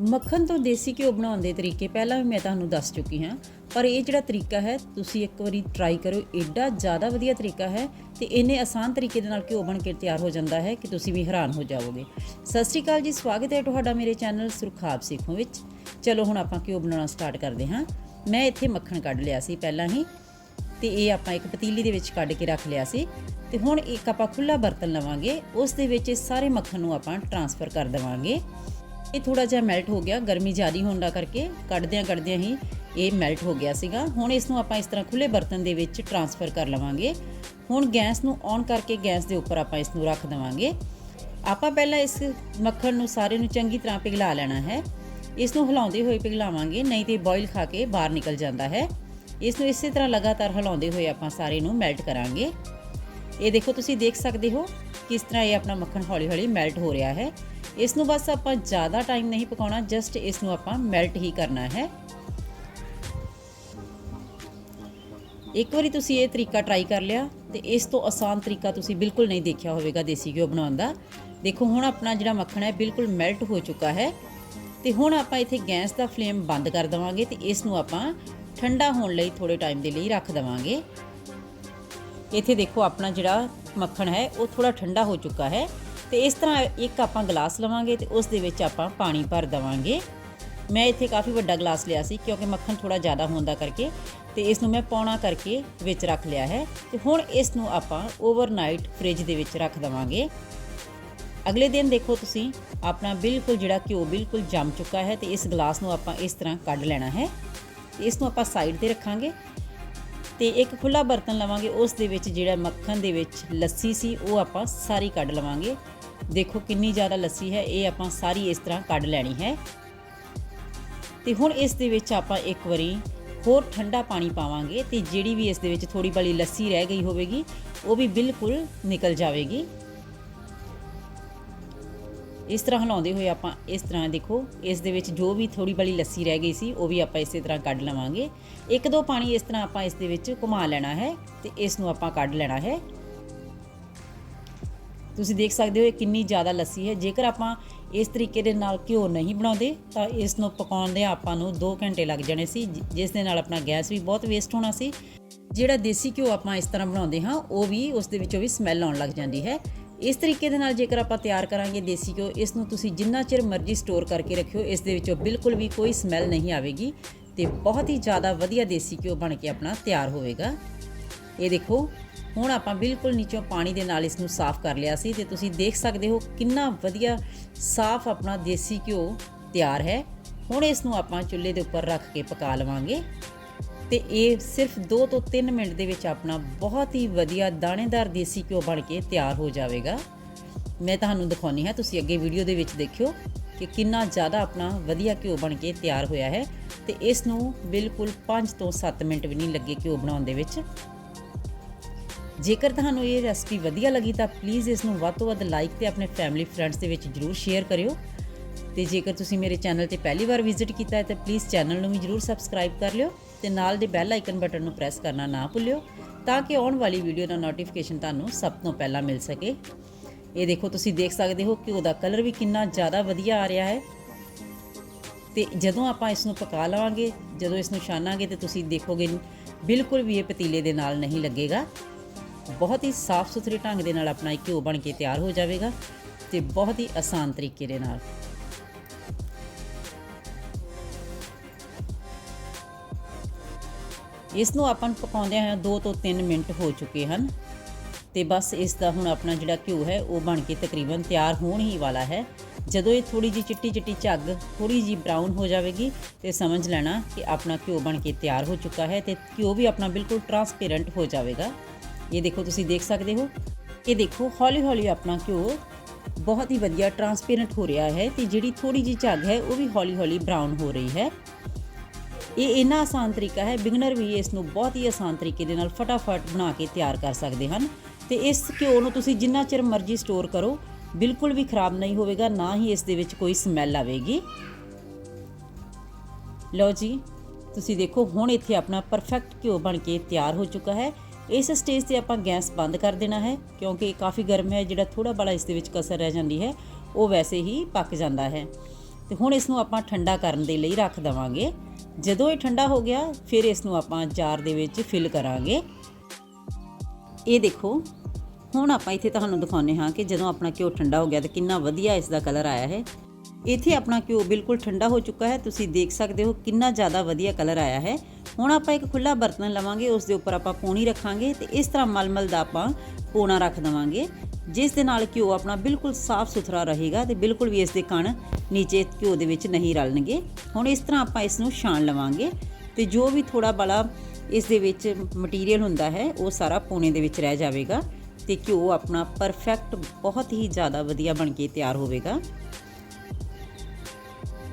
ਮੱਖਣ ਤੋਂ ਦੇਸੀ ਘਿਓ ਬਣਾਉਣ ਦੇ ਤਰੀਕੇ ਪਹਿਲਾਂ ਵੀ ਮੈਂ ਤੁਹਾਨੂੰ ਦੱਸ ਚੁੱਕੀ ਹਾਂ, ਪਰ ਇਹ ਜਿਹੜਾ ਤਰੀਕਾ ਹੈ, ਤੁਸੀਂ ਇੱਕ ਵਾਰੀ ਟਰਾਈ ਕਰੋ ਐਡਾ ਜ਼ਿਆਦਾ ਵਧੀਆ ਤਰੀਕਾ ਹੈ ਤੇ ਇੰਨੇ ਆਸਾਨ ਤਰੀਕੇ ਦੇ ਨਾਲ ਘਿਓ ਬਣ ਕੇ ਤਿਆਰ ਹੋ ਜਾਂਦਾ ਹੈ ਕਿ ਤੁਸੀਂ ਵੀ ਹੈਰਾਨ ਹੋ ਜਾਵੋਗੇ। ਸਤਿ ਸ਼੍ਰੀ ਅਕਾਲ ਜੀ, ਸਵਾਗਤ ਹੈ ਤੁਹਾਡਾ ਮੇਰੇ ਚੈਨਲ ਸੁਰਖਾਬ ਸਿੱਖੋਂ ਵਿੱਚ। ਚਲੋ ਹੁਣ ਆਪਾਂ ਘਿਓ ਬਣਾਉਣਾ ਸਟਾਰਟ ਕਰਦੇ ਹਾਂ। ਮੈਂ ਇੱਥੇ ਮੱਖਣ ਕੱਢ ਲਿਆ ਸੀ ਪਹਿਲਾਂ ਹੀ, ਤੇ ਇਹ ਆਪਾਂ ਇੱਕ ਪਤੀਲੀ ਦੇ ਵਿੱਚ ਕੱਢ ਕੇ ਰੱਖ ਲਿਆ ਸੀ। ਤੇ ਹੁਣ ਇੱਕ ਆਪਾਂ ਖੁੱਲਾ ਬਰਤਨ ਲਵਾਂਗੇ, ਉਸ ਦੇ ਵਿੱਚ ਇਹ ਸਾਰੇ ਮੱਖਣ ਨੂੰ ਆਪਾਂ ਟਰਾਂਸਫਰ ਕਰ ਦੇਵਾਂਗੇ। ਇਹ ਥੋੜਾ ਜਿਹਾ ਮੈਲਟ ਹੋ ਗਿਆ, ਗਰਮੀ ਜ਼ਿਆਦੀ ਹੋਣ ਦਾ ਕਰਕੇ ਕੱਢਦਿਆਂ ਕੱਢਦਿਆਂ ਹੀ ਇਹ ਮੈਲਟ ਹੋ ਗਿਆ ਸੀਗਾ। ਹੁਣ ਇਸ ਨੂੰ ਆਪਾਂ ਇਸ ਤਰ੍ਹਾਂ ਖੁੱਲੇ ਬਰਤਨ ਦੇ ਵਿੱਚ ਟਰਾਂਸਫਰ ਕਰ ਲਵਾਂਗੇ। ਹੁਣ ਗੈਸ ਨੂੰ ਔਨ ਕਰਕੇ ਗੈਸ ਦੇ ਉੱਪਰ ਆਪਾਂ ਇਸ ਨੂੰ ਰੱਖ ਦੇਵਾਂਗੇ। ਆਪਾਂ ਪਹਿਲਾਂ ਇਸ ਮੱਖਣ ਨੂੰ ਸਾਰੇ ਨੂੰ ਚੰਗੀ ਤਰ੍ਹਾਂ ਪਿਘਲਾ ਲੈਣਾ ਹੈ। ਇਸ ਨੂੰ ਹਿਲਾਉਂਦੇ ਹੋਏ ਪਿਘਲਾਵਾਂਗੇ, ਨਹੀਂ ਤੇ ਬੋਇਲ ਖਾ ਕੇ ਬਾਹਰ ਨਿਕਲ ਜਾਂਦਾ ਹੈ। ਇਸ ਨੂੰ ਇਸੇ ਤਰ੍ਹਾਂ ਲਗਾਤਾਰ ਹਿਲਾਉਂਦੇ ਹੋਏ ਆਪਾਂ ਸਾਰੇ ਨੂੰ ਮੈਲਟ ਕਰਾਂਗੇ। ਇਹ ਦੇਖੋ, ਤੁਸੀਂ ਦੇਖ ਸਕਦੇ ਹੋ ਕਿਸ ਤਰ੍ਹਾਂ ਇਹ ਆਪਣਾ ਮੱਖਣ ਹੌਲੀ-ਹੌਲੀ ਮੈਲਟ ਹੋ ਰਿਹਾ ਹੈ। ਇਸ ਨੂੰ ਬਸ ਆਪਾਂ ਜ਼ਿਆਦਾ ਟਾਈਮ ਨਹੀਂ ਪਕਾਉਣਾ ਜਸਟ ਇਸ ਨੂੰ ਆਪਾਂ ਮੈਲਟ ਹੀ ਕਰਨਾ ਹੈ। ਇੱਕ ਵਾਰੀ ਤੁਸੀਂ ਇਹ ਤਰੀਕਾ ਟਰਾਈ ਕਰ ਲਿਆ ਤੇ ਇਸ ਤੋਂ ਆਸਾਨ ਤਰੀਕਾ ਤੁਸੀਂ ਬਿਲਕੁਲ ਨਹੀਂ ਦੇਖਿਆ ਹੋਵੇਗਾ ਦੇਸੀ ਘਿਓ ਬਣਾਉਣ ਦਾ। ਦੇਖੋ, ਹੁਣ ਆਪਣਾ ਜਿਹੜਾ ਮੱਖਣ ਹੈ ਬਿਲਕੁਲ ਮੈਲਟ ਹੋ ਚੁੱਕਾ ਹੈ। ਤੇ ਹੁਣ ਆਪਾਂ ਇੱਥੇ ਗੈਸ ਦਾ ਫਲੇਮ ਬੰਦ ਕਰ ਦੇਵਾਂਗੇ ਤੇ ਇਸ ਨੂੰ ਆਪਾਂ ਠੰਡਾ ਹੋਣ ਲਈ ਥੋੜੇ ਟਾਈਮ ਦੇ ਲਈ ਰੱਖ ਦੇਵਾਂਗੇ। ਇੱਥੇ ਦੇਖੋ, ਆਪਣਾ ਜਿਹੜਾ ਮੱਖਣ ਹੈ, ਉਹ ਥੋੜਾ ਠੰਡਾ ਹੋ ਚੁੱਕਾ ਹੈ। ਤੇ ਇਸ ਤਰ੍ਹਾਂ ਇੱਕ ਆਪਾਂ ਗਲਾਸ ਲਵਾਂਗੇ ਤੇ ਉਸ ਦੇ ਵਿੱਚ ਆਪਾਂ ਪਾਣੀ ਭਰ ਦੇਵਾਂਗੇ। ਮੈਂ ਇੱਥੇ ਕਾਫੀ ਵੱਡਾ ਗਲਾਸ ਲਿਆ ਸੀ ਕਿਉਂਕਿ ਮੱਖਣ ਥੋੜਾ ਜ਼ਿਆਦਾ ਹੁੰਦਾ ਕਰਕੇ ਤੇ ਇਸ ਨੂੰ ਮੈਂ ਪੌਣਾ ਕਰਕੇ ਵਿੱਚ ਰੱਖ ਲਿਆ ਹੈ। ਤੇ ਹੁਣ ਇਸ ਨੂੰ ਆਪਾਂ ਓਵਰਨਾਈਟ ਫ੍ਰਿਜ ਦੇ ਵਿੱਚ ਰੱਖ ਦੇਵਾਂਗੇ। ਅਗਲੇ ਦਿਨ ਦੇਖੋ ਤੁਸੀਂ, ਆਪਣਾ ਬਿਲਕੁਲ ਜਿਹੜਾ ਘਿਓ ਬਿਲਕੁਲ ਜੰਮ ਚੁੱਕਾ ਹੈ ਤੇ ਇਸ ਗਲਾਸ ਨੂੰ ਆਪਾਂ ਇਸ ਤਰ੍ਹਾਂ ਕੱਢ ਲੈਣਾ ਹੈ। ਤੇ ਇਸ ਨੂੰ ਆਪਾਂ ਸਾਈਡ ਤੇ ਰੱਖਾਂਗੇ ਤੇ ਇੱਕ ਖੁੱਲਾ ਬਰਤਨ ਲਵਾਂਗੇ, ਉਸ ਦੇ ਵਿੱਚ ਜਿਹੜਾ ਮੱਖਣ ਦੇ ਵਿੱਚ ਲੱਸੀ ਸੀ, ਉਹ ਆਪਾਂ ਸਾਰੀ ਕੱਢ ਲਵਾਂਗੇ। ਦੇਖੋ ਕਿੰਨੀ ਜ਼ਿਆਦਾ ਲੱਸੀ ਹੈ, ਇਹ ਆਪਾਂ ਸਾਰੀ ਇਸ ਤਰ੍ਹਾਂ ਕੱਢ ਲੈਣੀ ਹੈ। ਤੇ ਹੁਣ ਇਸ ਦੇ ਵਿੱਚ ਆਪਾਂ ਇੱਕ ਵਾਰੀ ਹੋਰ ਠੰਡਾ ਪਾਣੀ ਪਾਵਾਂਗੇ ਤੇ ਜਿਹੜੀ ਵੀ ਇਸ ਦੇ ਵਿੱਚ ਥੋੜੀ ਬਲੀ ਲੱਸੀ ਰਹਿ ਗਈ ਹੋਵੇਗੀ, ਉਹ ਵੀ ਬਿਲਕੁਲ ਨਿਕਲ ਜਾਵੇਗੀ। ਇਸ ਤਰ੍ਹਾਂ ਹਿਲਾਉਂਦੇ ਹੋਏ ਆਪਾਂ ਇਸ ਤਰ੍ਹਾਂ ਦੇਖੋ, ਇਸ ਦੇ ਵਿੱਚ ਜੋ ਵੀ ਥੋੜੀ ਬਲੀ ਲੱਸੀ ਰਹਿ ਗਈ ਸੀ, ਉਹ ਵੀ ਆਪਾਂ ਇਸੇ ਤਰ੍ਹਾਂ ਕੱਢ ਲਵਾਂਗੇ। ਇੱਕ ਦੋ ਪਾਣੀ ਇਸ ਤਰ੍ਹਾਂ ਆਪਾਂ ਇਸ ਦੇ ਵਿੱਚ ਘੁਮਾ ਲੈਣਾ ਹੈ ਤੇ ਇਸ ਨੂੰ ਆਪਾਂ ਕੱਢ ਲੈਣਾ ਹੈ। ਤੁਸੀਂ ਦੇਖ ਸਕਦੇ ਹੋ ਇਹ ਕਿੰਨੀ ਜ਼ਿਆਦਾ ਲੱਸੀ ਹੈ। ਜੇਕਰ ਆਪਾਂ ਇਸ ਤਰੀਕੇ ਦੇ ਨਾਲ ਘਿਓ ਨਹੀਂ ਬਣਾਉਂਦੇ, ਤਾਂ ਇਸ ਨੂੰ ਪਕਾਉਣ ਦੇ ਆਪਾਂ ਨੂੰ 2 ਘੰਟੇ ਲੱਗ ਜਾਣੇ ਸੀ ਜਿਸ ਦੇ ਨਾਲ ਆਪਣਾ ਗੈਸ ਵੀ ਬਹੁਤ ਵੇਸਟ ਹੋਣਾ ਸੀ। ਜਿਹੜਾ ਦੇਸੀ ਘਿਓ ਆਪਾਂ ਇਸ ਤਰ੍ਹਾਂ ਬਣਾਉਂਦੇ ਹਾਂ, ਉਹ ਵੀ ਉਸ ਦੇ ਵਿੱਚੋਂ ਵੀ ਸਮੈਲ ਆਉਣ ਲੱਗ ਜਾਂਦੀ ਹੈ। ਇਸ ਤਰੀਕੇ ਦੇ ਨਾਲ ਜੇਕਰ ਆਪਾਂ ਤਿਆਰ ਕਰਾਂਗੇ ਦੇਸੀ ਘਿਓ, ਇਸ ਨੂੰ ਤੁਸੀਂ ਜਿੰਨਾ ਚਿਰ ਮਰਜ਼ੀ ਸਟੋਰ ਕਰਕੇ ਰੱਖਿਓ, ਇਸ ਦੇ ਵਿੱਚੋਂ ਬਿਲਕੁਲ ਵੀ ਕੋਈ ਸਮੈਲ ਨਹੀਂ ਆਵੇਗੀ ਤੇ ਬਹੁਤ ਹੀ ਜ਼ਿਆਦਾ ਵਧੀਆ ਦੇਸੀ ਘਿਓ ਬਣ ਕੇ ਆਪਣਾ ਤਿਆਰ ਹੋਵੇਗਾ। ਇਹ ਦੇਖੋ, ਹੁਣ ਆਪਾਂ ਬਿਲਕੁਲ ਨੀਚੋਂ ਪਾਣੀ ਦੇ ਨਾਲ ਇਸ ਨੂੰ ਸਾਫ਼ ਕਰ ਲਿਆ ਸੀ ਤੇ ਤੁਸੀਂ ਦੇਖ ਸਕਦੇ ਹੋ ਕਿੰਨਾ ਵਧੀਆ ਸਾਫ਼ ਆਪਣਾ ਦੇਸੀ ਘਿਓ ਤਿਆਰ ਹੈ। ਹੁਣ ਇਸ ਨੂੰ ਆਪਾਂ ਚੁੱਲ੍ਹੇ ਦੇ ਉੱਪਰ ਰੱਖ ਕੇ ਪਕਾ ਲਵਾਂਗੇ। ਤੇ ਇਹ ਸਿਰਫ 2 ਤੋਂ 3 ਮਿੰਟ ਦੇ ਵਿੱਚ ਆਪਣਾ ਬਹੁਤ ਹੀ ਵਧੀਆ ਦਾਣੇਦਾਰ ਦੇਸੀ ਘਿਓ ਬਣ ਕੇ ਤਿਆਰ ਹੋ ਜਾਵੇਗਾ। ਮੈਂ ਤੁਹਾਨੂੰ ਦਿਖਾਉਣੀ ਹੈ, ਤੁਸੀਂ ਅੱਗੇ ਵੀਡੀਓ ਦੇ ਵਿੱਚ ਦੇਖਿਓ ਕਿ ਕਿੰਨਾ ਜ਼ਿਆਦਾ ਆਪਣਾ ਵਧੀਆ ਘਿਓ ਬਣ ਕੇ ਤਿਆਰ ਹੋਇਆ ਹੈ ਤੇ ਇਸ ਨੂੰ ਬਿਲਕੁਲ 5 ਤੋਂ 7 ਮਿੰਟ ਵੀ ਨਹੀਂ ਲੱਗੇ ਘਿਓ ਬਣਾਉਣ ਦੇ ਵਿੱਚ। ਜੇਕਰ ਤੁਹਾਨੂੰ ਇਹ ਰੈਸਪੀ ਵਧੀਆ ਲੱਗੀ ਤਾਂ ਪਲੀਜ਼ ਇਸ ਨੂੰ ਵੱਧ ਤੋਂ ਵੱਧ ਲਾਈਕ ਤੇ ਆਪਣੇ ਫੈਮਿਲੀ ਫਰੈਂਡਸ ਦੇ ਵਿੱਚ ਜਰੂਰ ਸ਼ੇਅਰ ਕਰਿਓ। ਤੇ ਜੇਕਰ ਤੁਸੀਂ ਮੇਰੇ ਚੈਨਲ ਤੇ ਪਹਿਲੀ ਵਾਰ ਵਿਜ਼ਿਟ ਕੀਤਾ ਹੈ ਤਾਂ ਪਲੀਜ਼ ਚੈਨਲ ਨੂੰ ਵੀ ਜਰੂਰ ਸਬਸਕ੍ਰਾਈਬ ਕਰ ਲਿਓ। ਤੇ ਨਾਲ ਦੇ ਬੈਲ ਆਈਕਨ ਬਟਨ ਨੂੰ ਪ੍ਰੈਸ ਕਰਨਾ ਨਾ ਭੁੱਲਿਓ ਤਾਂ ਕਿ ਆਉਣ ਵਾਲੀ ਵੀਡੀਓ ਦਾ ਨੋਟੀਫਿਕੇਸ਼ਨ ਤੁਹਾਨੂੰ ਸਭ ਤੋਂ ਪਹਿਲਾਂ ਮਿਲ ਸਕੇ। ਇਹ ਦੇਖੋ ਤੁਸੀਂ ਦੇਖ ਸਕਦੇ ਹੋ ਕਿ ਉਹਦਾ ਕਲਰ ਵੀ ਕਿੰਨਾ ਜ਼ਿਆਦਾ ਵਧੀਆ ਆ ਰਿਹਾ ਹੈ। ਤੇ ਜਦੋਂ ਆਪਾਂ ਇਸ ਨੂੰ ਪਕਾ ਲਵਾਂਗੇ, ਜਦੋਂ ਇਸ ਨੂੰ ਛਾਨਾਂਗੇ ਤੇ ਤੁਸੀਂ ਦੇਖੋਗੇ ਬਿਲਕੁਲ ਵੀ ਇਹ ਪਤੀਲੇ ਦੇ ਨਾਲ ਨਹੀਂ ਲੱਗੇਗਾ। ਬਹੁਤ ਹੀ ਸਾਫ਼ ਸੁਥਰੇ ਢੰਗ ਦੇ ਨਾਲ ਆਪਣਾ ਇਹ ਘਿਓ ਬਣ ਕੇ ਤਿਆਰ ਹੋ ਜਾਵੇਗਾ ਤੇ ਬਹੁਤ ਹੀ ਆਸਾਨ ਤਰੀਕੇ ਦੇ ਨਾਲ। ਇਸ ਨੂੰ ਆਪਾਂ ਨੂੰ ਪਕਾਉਂਦਿਆਂ ਹੋਇਆਂ 2 ਤੋਂ 3 ਮਿੰਟ ਹੋ ਚੁੱਕੇ ਹਨ। ਤੇ ਬਸ ਇਸ ਦਾ ਹੁਣ ਆਪਣਾ ਜਿਹੜਾ ਘਿਓ ਹੈ, ਉਹ ਬਣ ਕੇ ਤਕਰੀਬਨ ਤਿਆਰ ਹੋਣ ਹੀ ਵਾਲਾ ਹੈ। ਜਦੋਂ ਇਹ ਥੋੜੀ ਜੀ ਚਿੱਟੀ ਚਿੱਟੀ ਝੱਗ ਥੋੜੀ ਜੀ ਬਰਾਊਨ ਹੋ ਜਾਵੇਗੀ ਤੇ ਸਮਝ ਲੈਣਾ ਕਿ ਆਪਣਾ ਘਿਓ ਬਣ ਕੇ ਤਿਆਰ ਹੋ ਚੁੱਕਾ ਹੈ ਤੇ ਘਿਓ ਵੀ ਆਪਣਾ ਬਿਲਕੁਲ ਟਰਾਂਸਪੇਰੈਂਟ ਹੋ ਜਾਵੇਗਾ। ਇਹ ਦੇਖੋ ਤੁਸੀਂ ਦੇਖ ਸਕਦੇ ਹੋ। ਇਹ ਦੇਖੋ ਹੌਲੀ ਹੌਲੀ ਆਪਣਾ ਘਿਓ ਬਹੁਤ ਹੀ ਵਧੀਆ ਟਰਾਂਸਪੇਰੈਂਟ ਹੋ ਰਿਹਾ ਹੈ ਤੇ ਜਿਹੜੀ ਥੋੜੀ ਜੀ ਝੱਗ ਹੈ, ਉਹ ਵੀ ਹੌਲੀ ਹੌਲੀ ਬਰਾਊਨ ਹੋ ਰਹੀ ਹੈ। ਇਹ ਇੰਨਾ ਆਸਾਨ ਤਰੀਕਾ ਹੈ ਬਿਗਨਰ ਵੀ ਇਸ ਨੂੰ ਬਹੁਤ ਹੀ ਆਸਾਨ ਤਰੀਕੇ ਦੇ ਨਾਲ ਫਟਾਫਟ ਬਣਾ ਕੇ ਤਿਆਰ ਕਰ ਸਕਦੇ ਹਨ। ਤੇ ਇਸ ਘਿਓ ਨੂੰ ਤੁਸੀਂ ਜਿੰਨਾ ਚਿਰ ਮਰਜ਼ੀ ਸਟੋਰ ਕਰੋ, ਬਿਲਕੁਲ ਵੀ ਖਰਾਬ ਨਹੀਂ ਹੋਵੇਗਾ, ਨਾ ਹੀ ਇਸ ਦੇ ਵਿੱਚ ਕੋਈ ਸਮੈਲ ਆਵੇਗੀ। ਲਓ ਜੀ, ਤੁਸੀਂ ਦੇਖੋ, ਹੁਣ ਇੱਥੇ ਆਪਣਾ ਪਰਫੈਕਟ ਘਿਓ ਬਣ ਕੇ ਤਿਆਰ ਹੋ ਚੁੱਕਾ ਹੈ। ਇਸ ਸਟੇਜ ਤੇ ਆਪਾਂ ਗੈਸ ਬੰਦ ਕਰ ਦੇਣਾ ਹੈ, ਕਿਉਂਕਿ ਇਹ ਕਾਫੀ ਗਰਮ ਹੈ, ਜਿਹੜਾ ਥੋੜਾ ਬੜਾ ਇਸ ਦੇ ਵਿੱਚ ਕਸਰ ਰਹਿ ਜਾਂਦੀ ਹੈ, ਉਹ ਵੈਸੇ ਹੀ ਪੱਕ ਜਾਂਦਾ ਹੈ। ਤੇ ਹੁਣ ਇਸ ਨੂੰ ਆਪਾਂ ਠੰਡਾ ਕਰਨ ਦੇ ਲਈ ਰੱਖ ਦਵਾਂਗੇ। ਜਦੋਂ ਇਹ ਠੰਡਾ ਹੋ ਗਿਆ, ਫਿਰ ਇਸ ਨੂੰ ਆਪਾਂ ਜਾਰ ਦੇ ਵਿੱਚ ਫਿਲ ਕਰਾਂਗੇ। ਇਹ ਦੇਖੋ, ਹੁਣ ਆਪਾਂ ਇੱਥੇ ਤੁਹਾਨੂੰ ਦਿਖਾਉਂਦੇ ਹਾਂ ਕਿ ਜਦੋਂ ਆਪਣਾ ਘਿਓ ਠੰਡਾ ਹੋ ਗਿਆ ਤਾਂ ਕਿੰਨਾ ਵਧੀਆ ਇਸ ਦਾ ਕਲਰ ਆਇਆ ਹੈ। ਇੱਥੇ ਆਪਣਾ ਘਿਓ ਬਿਲਕੁਲ ਠੰਡਾ ਹੋ ਚੁੱਕਾ ਹੈ। ਤੁਸੀਂ ਦੇਖ ਸਕਦੇ ਹੋ ਕਿੰਨਾ ਜ਼ਿਆਦਾ ਵਧੀਆ ਕਲਰ ਆਇਆ ਹੈ। ਹੁਣ ਆਪਾਂ ਇੱਕ ਖੁੱਲਾ ਬਰਤਨ ਲਵਾਂਗੇ, ਉਸ ਦੇ ਉੱਪਰ ਆਪਾਂ ਪੋਣੀ ਰੱਖਾਂਗੇ ਤੇ ਇਸ ਤਰ੍ਹਾਂ ਮਲਮਲ ਦਾ ਆਪਾਂ ਪੋਣਾ ਰੱਖ ਦਵਾਂਗੇ, ਜਿਸ ਦੇ ਨਾਲ ਘਿਓ ਆਪਣਾ ਬਿਲਕੁਲ ਸਾਫ਼ ਸੁਥਰਾ ਰਹੇਗਾ ਤੇ ਬਿਲਕੁਲ ਵੀ ਇਸ ਦੇ ਕਣ ਨੀਚੇ ਘਿਓ ਦੇ ਵਿੱਚ ਨਹੀਂ ਰਲਣਗੇ। ਹੁਣ ਇਸ ਤਰ੍ਹਾਂ ਆਪਾਂ ਇਸ ਨੂੰ ਛਾਣ ਲਵਾਂਗੇ ਤੇ ਜੋ ਵੀ ਥੋੜਾ ਬੜਾ ਇਸ ਦੇ ਵਿੱਚ ਮਟੀਰੀਅਲ ਹੁੰਦਾ ਹੈ, ਉਹ ਸਾਰਾ ਪੋਣੇ ਦੇ ਵਿੱਚ ਰਹਿ ਜਾਵੇਗਾ ਤੇ ਘਿਓ ਆਪਣਾ ਪਰਫੈਕਟ ਬਹੁਤ ਹੀ ਜ਼ਿਆਦਾ ਵਧੀਆ ਬਣ ਕੇ ਤਿਆਰ ਹੋਵੇਗਾ।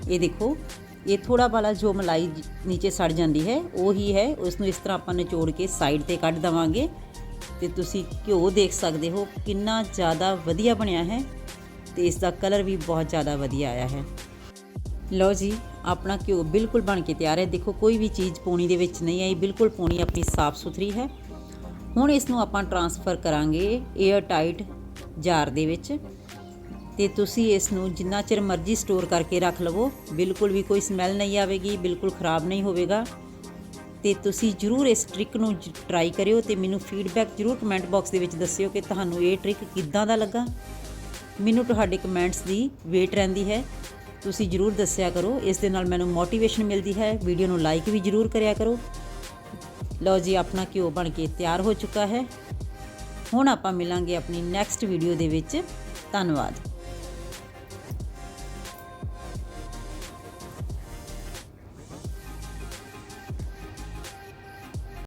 ਇਹ ਦੇਖੋ ਇਹ ਥੋੜਾ ਵਾਲਾ ਜੋ ਮਲਾਈ ਨੀਚੇ ਸੜ ਜਾਂਦੀ ਹੈ, ਉਹ ਹੀ। ਹੈ ਉਸ ਨੂੰ ਇਸ ਤਰ੍ਹਾਂ ਆਪਾਂ ਨਿਚੋੜ ਕੇ ਸਾਈਡ ਤੇ ਕੱਢ ਦਵਾਂਗੇ। ਤੇ ਤੁਸੀਂ ਘਿਓ ਦੇਖ ਸਕਦੇ ਹੋ ਕਿੰਨਾ ਜ਼ਿਆਦਾ ਵਧੀਆ ਬਣਿਆ ਹੈ ਤੇ ਇਸ ਦਾ ਕਲਰ ਵੀ ਬਹੁਤ ਜ਼ਿਆਦਾ ਵਧੀਆ ਆਇਆ ਹੈ। ਲਓ ਜੀ, ਆਪਣਾ ਘਿਓ ਬਿਲਕੁਲ ਬਣ ਕੇ ਤਿਆਰ ਹੈ। ਦੇਖੋ, ਕੋਈ ਵੀ ਚੀਜ਼ ਪੋਣੀ ਦੇ ਵਿੱਚ ਨਹੀਂ ਆਈ, ਬਿਲਕੁਲ ਪੋਣੀ ਆਪਣੀ ਸਾਫ਼ ਸੁਥਰੀ ਹੈ। ਹੁਣ ਇਸ ਨੂੰ ਆਪਾਂ ਟਰਾਂਸਫਰ ਕਰਾਂਗੇ 에ਅਰ ਟਾਈਟ ਜਾਰ ਦੇ ਵਿੱਚ। ਤੇ ਤੁਸੀਂ ਇਸ ਨੂੰ ਜਿੰਨਾ ਚਿਰ ਮਰਜ਼ੀ ਸਟੋਰ ਕਰਕੇ ਰੱਖ ਲਵੋ। ਬਿਲਕੁਲ ਵੀ ਕੋਈ ਸਮੈਲ ਨਹੀਂ ਆਵੇਗੀ, ਬਿਲਕੁਲ ਖਰਾਬ ਨਹੀਂ ਹੋਵੇਗਾ। ਤੇ ਤੁਸੀਂ ਜਰੂਰ ਇਸ ਟ੍ਰਿਕ ਨੂੰ ਟਰਾਈ ਕਰਿਓ ਤੇ ਮੈਨੂੰ ਫੀਡਬੈਕ ਜਰੂਰ ਕਮੈਂਟ ਬਾਕਸ ਦੇ ਵਿੱਚ ਦੱਸਿਓ ਕਿ ਤੁਹਾਨੂੰ ਇਹ ਟ੍ਰਿਕ ਕਿੱਦਾਂ ਦਾ ਲੱਗਾ। ਮੈਨੂੰ ਤੁਹਾਡੇ ਕਮੈਂਟਸ ਦੀ ਵੇਟ ਰਹਿੰਦੀ ਹੈ। ਤੁਸੀਂ ਜਰੂਰ ਦੱਸਿਆ ਕਰੋ, ਇਸ ਦੇ ਨਾਲ ਮੈਨੂੰ ਮੋਟੀਵੇਸ਼ਨ ਮਿਲਦੀ ਹੈ। ਵੀਡੀਓ ਨੂੰ ਲਾਈਕ ਵੀ ਜਰੂਰ ਕਰਿਆ ਕਰੋ। ਲਓ ਜੀ, ਆਪਣਾ ਘਿਓ ਬਣ ਕੇ ਤਿਆਰ ਹੋ ਚੁੱਕਾ ਹੈ। ਹੁਣ ਆਪਾਂ ਮਿਲਾਂਗੇ ਆਪਣੀ ਨੈਕਸਟ ਵੀਡੀਓ ਦੇ ਵਿੱਚ। ਧੰਨਵਾਦ।